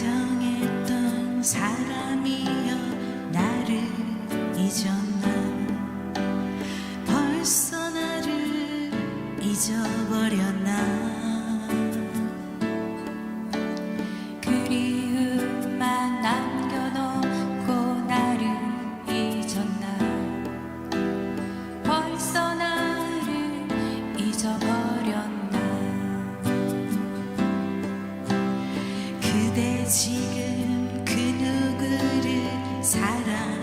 다정했던 사람이여 나를 잊었나? 벌써 나를 잊어버렸나 사랑.